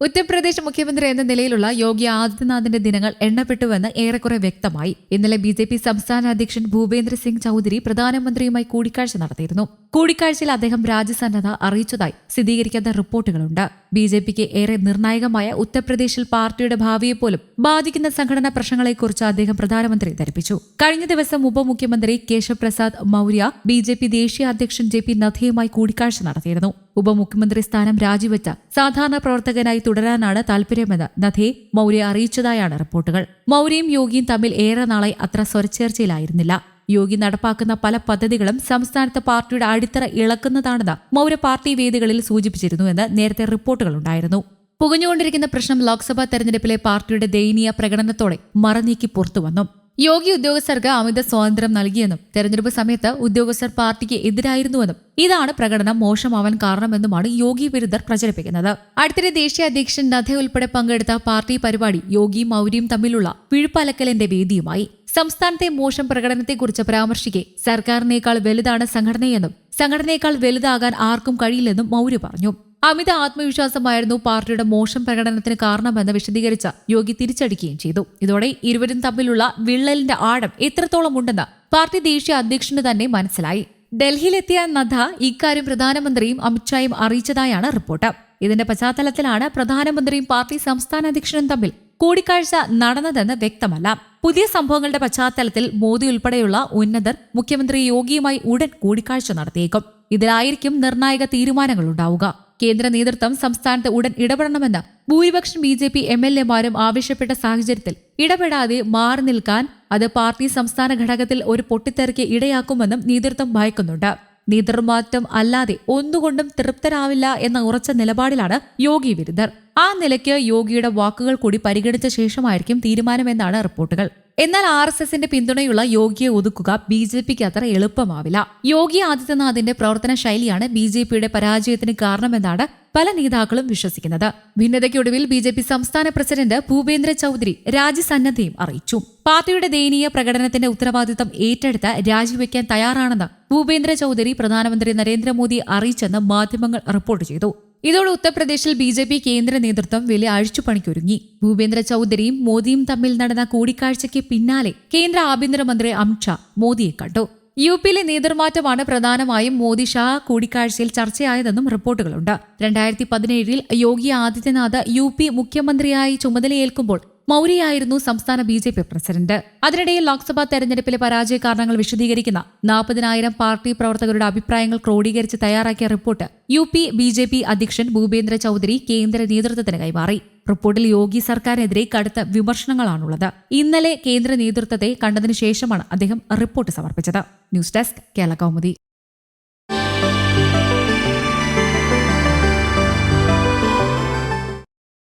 ഉത്തർപ്രദേശ് മുഖ്യമന്ത്രി എന്ന നിലയിലുള്ള യോഗി ആദിത്യനാഥിന്റെ ദിനങ്ങൾ എണ്ണപ്പെട്ടുവെന്ന് ഏറെക്കുറെ വ്യക്തമായി. ഇന്നലെ ബി ജെ പി സംസ്ഥാന അധ്യക്ഷൻ ഭൂപേന്ദ്ര സിംഗ് ചൌധരി പ്രധാനമന്ത്രിയുമായി കൂടിക്കാഴ്ച നടത്തിയിരുന്നു. കൂടിക്കാഴ്ചയിൽ അദ്ദേഹം രാജ്യസന്നദ്ധ അറിയിച്ചതായി സ്ഥിരീകരിക്കാത്ത റിപ്പോർട്ടുകളുണ്ട്. ബി ജെ പിക്ക് ഏറെ നിർണായകമായ ഉത്തർപ്രദേശിൽ പാർട്ടിയുടെ ഭാവിയെപ്പോലും ബാധിക്കുന്ന സംഘടനാ പ്രശ്നങ്ങളെക്കുറിച്ച് അദ്ദേഹം പ്രധാനമന്ത്രി ധരിപ്പിച്ചു. കഴിഞ്ഞ ദിവസം ഉപമുഖ്യമന്ത്രി Keshav Prasad Maurya B J P ദേശീയ അധ്യക്ഷൻ ജെ പി നദ്ദയുമായി കൂടിക്കാഴ്ച നടത്തിയിരുന്നു. ഉപമുഖ്യമന്ത്രി സ്ഥാനം രാജിവെച്ച സാധാരണ പ്രവർത്തകനായി തുടരാനാണ് താൽപര്യമെന്ന് നദ്ദയെ മൌര്യ അറിയിച്ചതായാണ് റിപ്പോർട്ടുകൾ. മൌര്യയും യോഗിയും തമ്മിൽ ഏറെ നാളായി അത്ര സ്വരച്ചേർച്ചയിലായിരുന്നില്ല. യോഗി നടപ്പാക്കുന്ന പല പദ്ധതികളും സംസ്ഥാനത്ത് പാർട്ടിയുടെ അടിത്തറ ഇളക്കുന്നതാണെന്ന് മൗര്യ പാർട്ടി വേദികളിൽ സൂചിപ്പിച്ചിരുന്നുവെന്ന് നേരത്തെ റിപ്പോർട്ടുകളുണ്ടായിരുന്നു പുകഞ്ഞുകൊണ്ടിരിക്കുന്ന പ്രശ്നം ലോക്സഭാ തെരഞ്ഞെടുപ്പിലെ പാർട്ടിയുടെ ദയനീയ പ്രകടനത്തോടെ മറനീക്കി പുറത്തുവന്നു. യോഗി ഉദ്യോഗസ്ഥർക്ക് അമിത സ്വാതന്ത്ര്യം നൽകിയെന്നും തെരഞ്ഞെടുപ്പ് സമയത്ത് ഉദ്യോഗസ്ഥർ പാർട്ടിക്ക് എതിരായിരുന്നുവെന്നും ഇതാണ് പ്രകടനം മോശമാവാൻ കാരണമെന്നുമാണ് യോഗി വിരുദ്ധർ പ്രചരിപ്പിക്കുന്നത്. അടുത്തിടെ ദേശീയ അധ്യക്ഷൻ നദ്ദ ഉൾപ്പെടെ പങ്കെടുത്ത പാർട്ടി പരിപാടി യോഗിയും മൗര്യയും തമ്മിലുള്ള പിഴുപ്പലക്കലിന്റെ വേദിയുമായി. സംസ്ഥാനത്തെ മോശം പ്രകടനത്തെക്കുറിച്ച് പരാമർശിക്കെ സർക്കാരിനേക്കാൾ വലുതാണ് സംഘടനയെന്നും സംഘടനയേക്കാൾ വലുതാകാൻ ആർക്കും കഴിയില്ലെന്നും മൗര്യ പറഞ്ഞു. അമിത ആത്മവിശ്വാസമായിരുന്നു പാർട്ടിയുടെ മോശം പ്രകടനത്തിന് കാരണമെന്ന് വിശദീകരിച്ച യോഗി തിരിച്ചടിക്കുകയും ചെയ്തു. ഇതോടെ ഇരുവരും തമ്മിലുള്ള വിള്ളലിന്റെ ആഴം എത്രത്തോളം ഉണ്ടെന്ന് പാർട്ടി ദേശീയ അധ്യക്ഷന് തന്നെ മനസ്സിലായി. ഡൽഹിയിലെത്തിയ നദ്ദ ഇക്കാര്യം പ്രധാനമന്ത്രിയും അമിത്ഷായും അറിയിച്ചതായാണ് റിപ്പോർട്ട്. ഇതിന്റെ പശ്ചാത്തലത്തിലാണ് പ്രധാനമന്ത്രിയും പാർട്ടി സംസ്ഥാന അധ്യക്ഷനും തമ്മിൽ കൂടിക്കാഴ്ച നടന്നതെന്ന് വ്യക്തമല്ല. പുതിയ സംഭവങ്ങളുടെ പശ്ചാത്തലത്തിൽ മോദി ഉൾപ്പെടെയുള്ള ഉന്നതർ മുഖ്യമന്ത്രി യോഗിയുമായി ഉടൻ കൂടിക്കാഴ്ച നടത്തിയേക്കും. ഇതിലായിരിക്കും നിർണായക തീരുമാനങ്ങൾ ഉണ്ടാവുക. കേന്ദ്ര നേതൃത്വം സംസ്ഥാനത്ത് ഉടൻ ഇടപെടണമെന്ന് ഭൂരിപക്ഷം B J P M L എമാരും ആവശ്യപ്പെട്ട സാഹചര്യത്തിൽ. ഇടപെടാതെ മാറി നിൽക്കാൻ അത് പാർട്ടി സംസ്ഥാന ഘടകത്തിൽ ഒരു പൊട്ടിത്തെറിക്ക് ഇടയാക്കുമെന്നും നേതൃത്വം ഭയക്കുന്നുണ്ട്. നേതൃമാറ്റം അല്ലാതെ ഒന്നുകൊണ്ടും തൃപ്തരാവില്ല എന്ന ഉറച്ച നിലപാടിലാണ് യോഗി വിരുദ്ധർ. ആ നിലയ്ക്ക് യോഗിയുടെ വാക്കുകൾ കൂടി പരിഗണിച്ച ശേഷമായിരിക്കും തീരുമാനമെന്നാണ് റിപ്പോർട്ടുകൾ. എന്നാൽ ആർ എസ് എസിന്റെ പിന്തുണയുള്ള യോഗിയെ ഒതുക്കുക ബി ജെ പിക്ക് അത്ര എളുപ്പമാവില്ല. യോഗി ആദിത്യനാഥിന്റെ പ്രവർത്തന ശൈലിയാണ് ബി ജെ പിയുടെ പരാജയത്തിന് കാരണമെന്നാണ് പല നേതാക്കളും വിശ്വസിക്കുന്നത്. ഭിന്നതയ്ക്കൊടുവിൽ ബി ജെ പി സംസ്ഥാന പ്രസിഡന്റ് ഭൂപേന്ദ്ര ചൌധരി രാജ്യസന്നദ്ധയും അറിയിച്ചു. പാർട്ടിയുടെ ദയനീയ പ്രകടനത്തിന്റെ ഉത്തരവാദിത്തം ഏറ്റെടുത്ത് രാജിവെക്കാൻ തയ്യാറാണെന്ന് ഭൂപേന്ദ്ര ചൌധരി പ്രധാനമന്ത്രി നരേന്ദ്രമോദി അറിയിച്ചെന്ന് മാധ്യമങ്ങൾ റിപ്പോർട്ട് ചെയ്തു. ഇതോടെ ഉത്തർപ്രദേശിൽ ബി ജെ പി കേന്ദ്ര നേതൃത്വം വലിയ അഴിച്ചുപണിക്കൊരുങ്ങി ഭൂപേന്ദ്ര ചൌധരിയും മോദിയും തമ്മിൽ നടന്ന കൂടിക്കാഴ്ചയ്ക്ക് പിന്നാലെ കേന്ദ്ര ആഭ്യന്തരമന്ത്രി അമിത്ഷാ മോദിയെ കണ്ടു. യു പിയിലെ നേതൃമാറ്റമാണ് പ്രധാനമായും മോദി ഷാ കൂടിക്കാഴ്ചയിൽ ചർച്ചയായതെന്നും റിപ്പോർട്ടുകളുണ്ട്. രണ്ടായിരത്തി പതിനേഴിൽ യോഗി ആദിത്യനാഥ് യു പി മുഖ്യമന്ത്രിയായി ചുമതലയേൽക്കുമ്പോൾ മൗര്യയായിരുന്നു സംസ്ഥാന ബി ജെ പി പ്രസിഡന്റ്. അതിനിടയിൽ ലോക്സഭാ തെരഞ്ഞെടുപ്പിലെ പരാജയ കാരണങ്ങൾ വിശദീകരിക്കുന്ന നാൽപ്പതിനായിരം പാർട്ടി പ്രവർത്തകരുടെ അഭിപ്രായങ്ങൾ ക്രോഡീകരിച്ച് തയ്യാറാക്കിയ report U P B J P അധ്യക്ഷൻ ഭൂപേന്ദ്ര ചൌധരി കേന്ദ്ര നേതൃത്വത്തിന് കൈമാറി. റിപ്പോർട്ടിൽ യോഗി സർക്കാരിനെതിരെ കടുത്ത വിമർശനങ്ങളാണുള്ളത്. ഇന്നലെ കേന്ദ്ര നേതൃത്വത്തെ കണ്ടതിനു ശേഷമാണ് അദ്ദേഹം റിപ്പോർട്ട് സമർപ്പിച്ചത്. News desk Kerala Kaumudi.